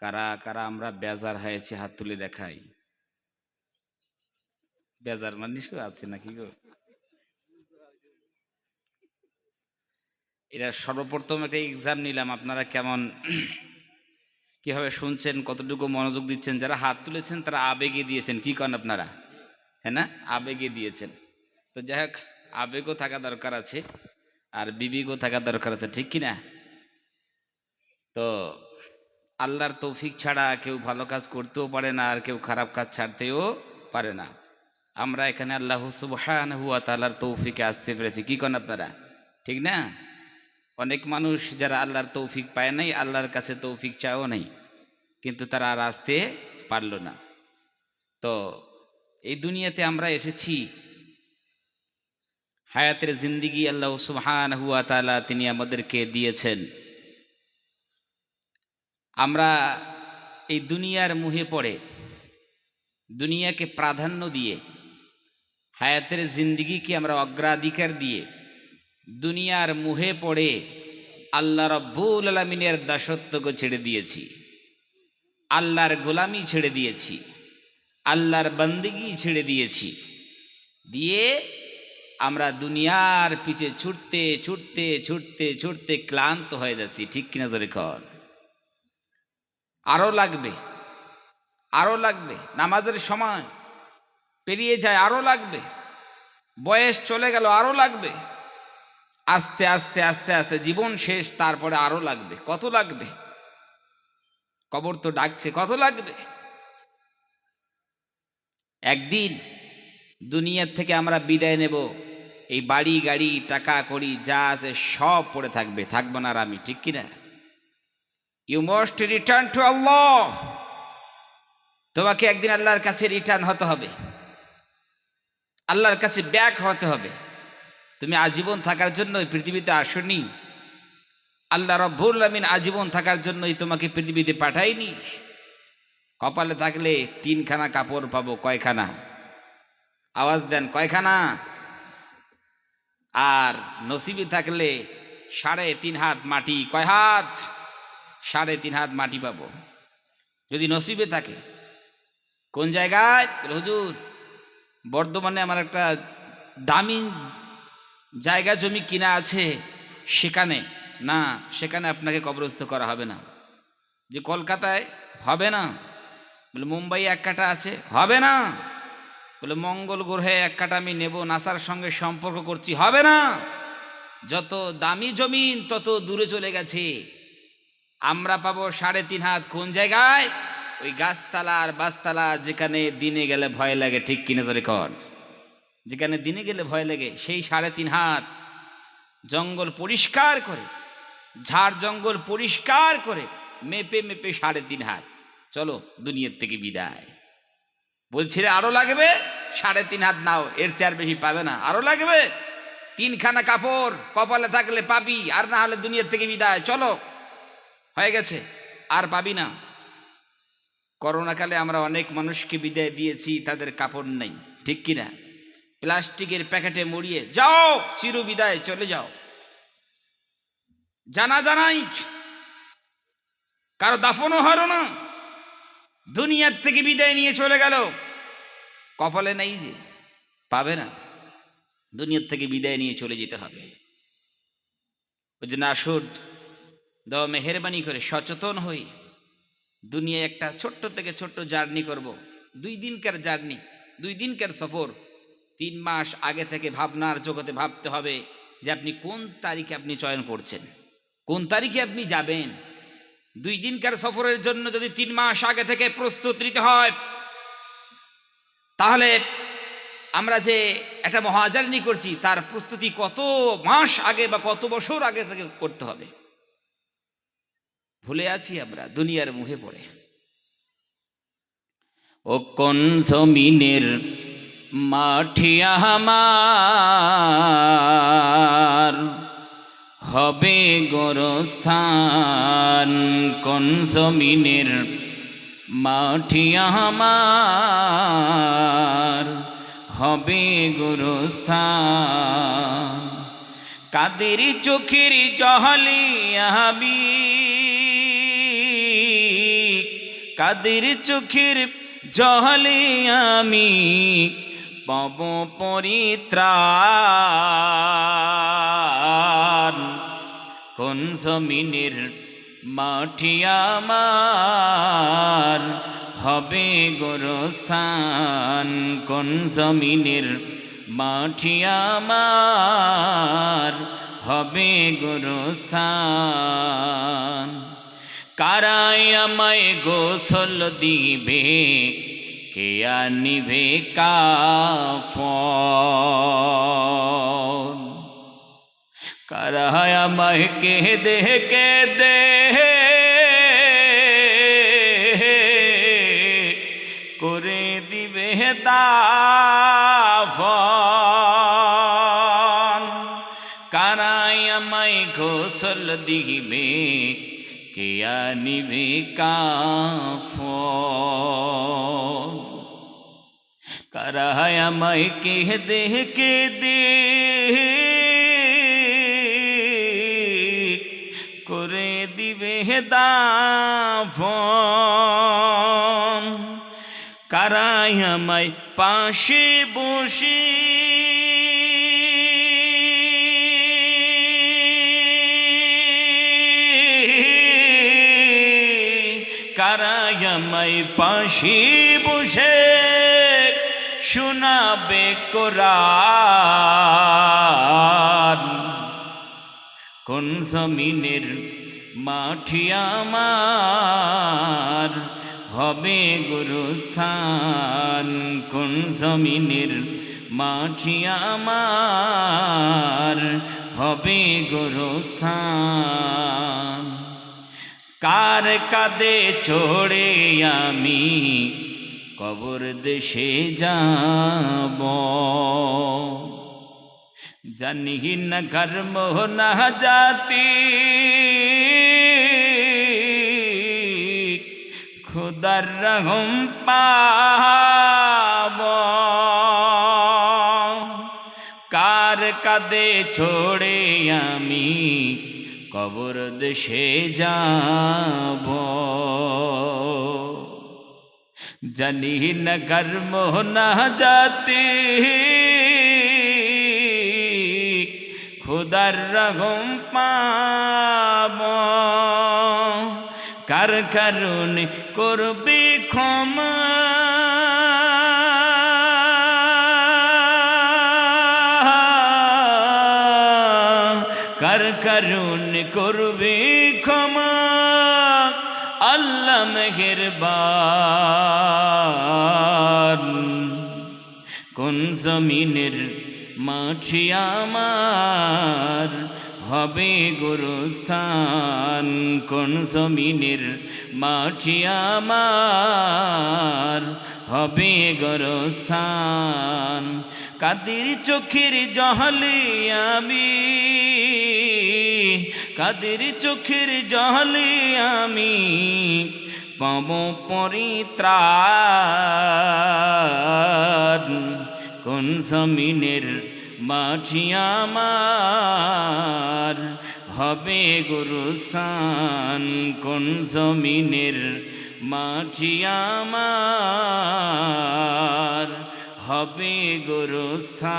কারা কারা আমরা বেজার হয়েছে হাত তুলে দেখাই? বেজার মানুষও আছে নাকি গো? এটা সর্বপ্রথম একটা এক্সাম নিলাম, আপনারা কেমন, কীভাবে শুনছেন, কতটুকু মনোযোগ দিচ্ছেন? যারা হাত তুলেছেন, তারা আবেগে দিয়েছেন, কি করেন আপনারা? হ্যাঁ না? আবেগে দিয়েছেন। তো যাই হোক, আবেগও থাকা দরকার আছে, আর বিবেকও থাকা দরকার আছে, ঠিক কি না তো আল্লাহর তৌফিক ছাড়া কেউ ভালো কাজ করতেও পারে না আর কেউ খারাপ কাজ ছাড়তেও পারে না। আমরা এখানে আল্লাহ সুবহান হুয়া তাল্লার তৌফিকে আসতে পেরেছি। কি করেন আপনারা? ঠিক না? অনেক মানুষ যারা আল্লাহর তৌফিক পায় নাই, আল্লাহর কাছে তৌফিক চাও নাই, কিন্তু তারা আর আসতে পারল না। তো এই দুনিয়াতে আমরা এসেছি। হায়াতের জিন্দিগি আল্লাহ সুবহান হুয়া তালা তিনি আমাদেরকে দিয়েছেন। আমরা এই দুনিয়ার মুহে পড়ে, দুনিয়াকে প্রাধান্য দিয়ে, হায়াতের জিন্দিগিকে আমরা অগ্রাধিকার দিয়ে, দুনিয়ার মুহে পড়ে আল্লাহ রব্বুল আলমিনের দাসত্বকে ছেড়ে দিয়েছি, আল্লাহর গোলামি ছেড়ে দিয়েছি, আল্লাহর বন্দিগি ছেড়ে দিয়েছি, দিয়ে আমরা দুনিয়ার পিছে ছুটতে ছুটতে ছুটতে ছুটতে ক্লান্ত হয়ে যাচ্ছি। ঠিক কিনা ধরে কর আরও লাগবে আরও লাগবে, নামাজের সময় পেরিয়ে যায় আরও লাগবে, বয়স চলে গেল আরও লাগবে, আস্তে আস্তে আস্তে আস্তে, জীবন শেষ, তারপরে আরও লাগবে, কত লাগবে? কবর তো ডাকছে, কত লাগবে? একদিন দুনিয়ার থেকে আমরা বিদায় নেব, এই বাড়ি, গাড়ি, টাকা করি যা আছে সব পড়ে থাকবে, থাকব না আর আমি, ঠিক কিনা? You must return to Allah তোমাকে একদিন আল্লাহর কাছে রিটার্ন হতে হবে। আল্লাহর কাছে ব্যাক হতে হবে। তুমি আজীবন থাকার জন্য পৃথিবীতে আসনি। আল্লাহ রব্বুল আমিন আজীবন থাকার জন্যই তোমাকে পৃথিবীতে পাঠাইনি কপালে থাকলে তিনখানা কাপড় পাবো, কয়খানা? আওয়াজ দেন, কয়খানা? আর নসিবে থাকলে সাড়ে তিন হাত, মাটি কয় হাত? সাড়ে তিন হাত মাটি পাবো। যদি নসিবে থাকে। কোন জায়গায়? হুজুর, বর্ধমানে আমার একটা দামি জায়গা জমি কিনা আছে। সেখানে। না, সেখানে আপনাকে কবরস্থ করা হবে না। যে কলকাতায়? হবে না। বলে, মুম্বাই এক কাটা আছে? হবে না। বলে, মঙ্গল গ্রহে এক কাটা আমি নেব। নাসার সঙ্গে সম্পর্ক করছি। হবে না। যত দামি জমিন, তত দূরে চলে গেছে। আমরা পাবো সাড়ে তিন হাত। কোন জায়গায়? ওই গাছতলা আর বাসতলা যেখানে দিনে গেলে ভয় লাগে, ঠিক কিনে ধরে কর যেখানে দিনে গেলে ভয় লাগে, সেই সাড়ে তিন হাত। জঙ্গল পরিষ্কার করে, ঝাড় জঙ্গল পরিষ্কার করে, মেপে মেপে সাড়ে তিন হাত। চলো, দুনিয়ার থেকে বিদায়। বলছিলে আরও লাগবে? সাড়ে তিন হাত নাও, এর চেয়ার বেশি পাবে না। আরও লাগবে? তিনখানা কাপড়, কপালে থাকলে পাবি, আর না হলে দুনিয়ার থেকে বিদায়। চলো। হয়ে গেছে, আর পাবি না। করোনাকালে আমরা অনেক মানুষকে বিদায় দিয়েছি, তাদের কাপড় নেই, ঠিক কিনা? প্লাস্টিকের প্যাকেটে মুড়িয়ে যাও, চির বিদায়, চলে যাও। জানা জানাই, কারও দাফনও হলো না। দুনিয়ার থেকে বিদায় নিয়ে চলে গেল। কপালে নেই যে, পাবে না। দুনিয়ার থেকে বিদায় নিয়ে চলে যেতে হবে। ওই যে নাসুর দেওয়া মেহরবানি করে সচেতন হই। দুনিয়ায় একটা ছোট্ট থেকে ছোট্ট জার্নি করব। দুই দিনকার জার্নি, দুই দিনকার সফর। তিন মাস আগে থেকে ভাবনার জগতে ভাবতে হবে যে আপনি কোন তারিখে আপনি চয়ন করছেন, কোন তারিখে আপনি যাবেন। দুই দিনকার সফরের জন্য যদি তিন মাস আগে থেকে প্রস্তুত নিতে হয়, তাহলে আমরা যে একটা মহাজার্নি করছি, তার প্রস্তুতি কত মাস আগে বা কত বছর আগে থেকে করতে হবে? ভুলে আছি আমরা, দুনিয়ার মুখে পড়ে। ও কোন জমিনের মাঠিয়া হবে গোরস্থান? কোন জমিনের মাঠিয়া আমার হবে গোরস্থান? কাদের চোখের জহলে আমি কাদের চোখের জহলে আমি পব পরিত্রাণ? কোন জমিনের মাটি আমার? হবে গোরস্থান। কোন জমিনের মাটি আমার? হবে গোরস্থান। কারাই আমায় গোসল দিবে, কে আনিবে কাফন? কারায় আমায় কে দে কে দে করে দিবে দাফন। কারাই আমায় ঘোষল দিবে কে আনিবে কাফন কারায় আমায় কে দে কে দে করে দিবে দাফন কারায় আমায় পাশে বসে আমায় পাশে বসে শোনাবে কোরআন। কোন জমিনের মাটি আমার? হবে গুরুস্থান। কোন জমিনের মাটি আমার? হবে গুরুস্থান। কার কাদে চড়ে আমি? কবর দেশে যাব। জানি না কর্ম না জাতি। খুদার রহম পাব। কার কাদে ছোড়ে আমি? কবর দেশে যাব। জানি না কর্ম না জাতি। খুদার রগম পাব। কার কারণে করবি ক্ষমা? কার কারণে করবি ক্ষমা। আল্লাহ মেহেরবান। কোন জমিনের মাছি আমার? হবে গুরুস্থান। কোন জমিনের মাছি আমার? হবে গরস্থান। কাদের চোখের জহলে আমি? কাদের চোখের জহলে আমি? পাব পরিত্রাণ। কোন জমিনের মাটি আমার? হবে গুরুস্থান। কোন জমিনের মাটি আমার? হবে গুরুস্থান।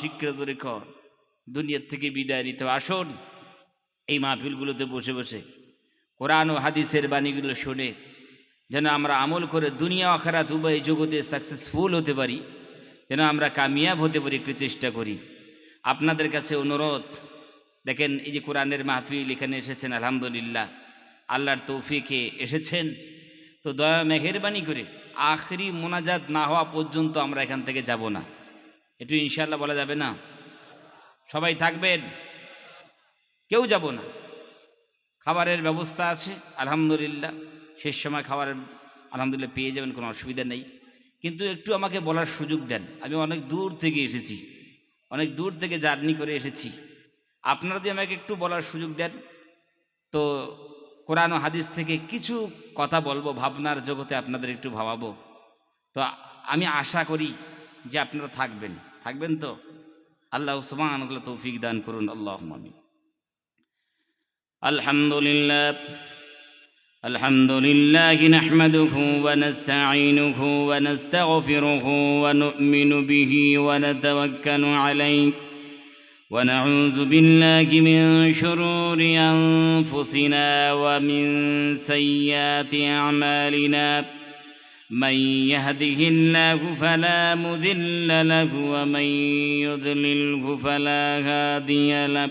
ঠিক আছে রেখ দুনিয়ার থেকে বিদায় নিতে। আসুন, এই মাহফিলগুলোতে বসে বসে কোরআন ও হাদিসের বাণীগুলো শুনে যেন আমরা আমল করে দুনিয়া আখারাত উভয় জগতে সাকসেসফুল হতে পারি, যেন আমরা কামিয়াব হতে পারি একটু চেষ্টা করি। আপনাদের কাছে অনুরোধ, দেখেন এই যে কোরআনের মাহফিল এখানে এসেছেন, আলহামদুলিল্লাহ, আল্লাহর তৌফিকে এসেছেন, তো দয়া, মেহেরবানি করে আখরি মোনাজাত না হওয়া পর্যন্ত আমরা এখান থেকে যাব না। একটু ইনশাল্লাহ বলা যাবে না? সবাই থাকবেন? কেউ যাব না। খাবারের ব্যবস্থা আছে, আলহামদুলিল্লাহ। শেষ সময় খাবারের আলহামদুলিল্লাহ পেয়ে যাবেন, কোনো অসুবিধা নেই। কিন্তু একটু আমাকে বলার সুযোগ দেন। আমি অনেক দূর থেকে এসেছি। অনেক দূর থেকে জার্নি করে এসেছি। আপনারা যদি আমাকে একটু বলার সুযোগ দেন, তো কোরআন ও হাদিস থেকে কিছু কথা বলবো ভাবনার জগতে আপনাদের একটু ভাবাবো তো আমি আশা করি যে আপনারা থাকবেন থাকবেন তো আল্লাহ সুমান তৌফিক দান করুন আল্লাহ আমিন আলহামদুলিল্লাহ الحمد لله نحمده ونستعينه ونستغفره ونؤمن به ونتوكل عليه ونعوذ بالله من شرور أنفسنا ومن سيئات أعمالنا. من يهده الله فلا مذل له ومن يضلله فلا هادي له.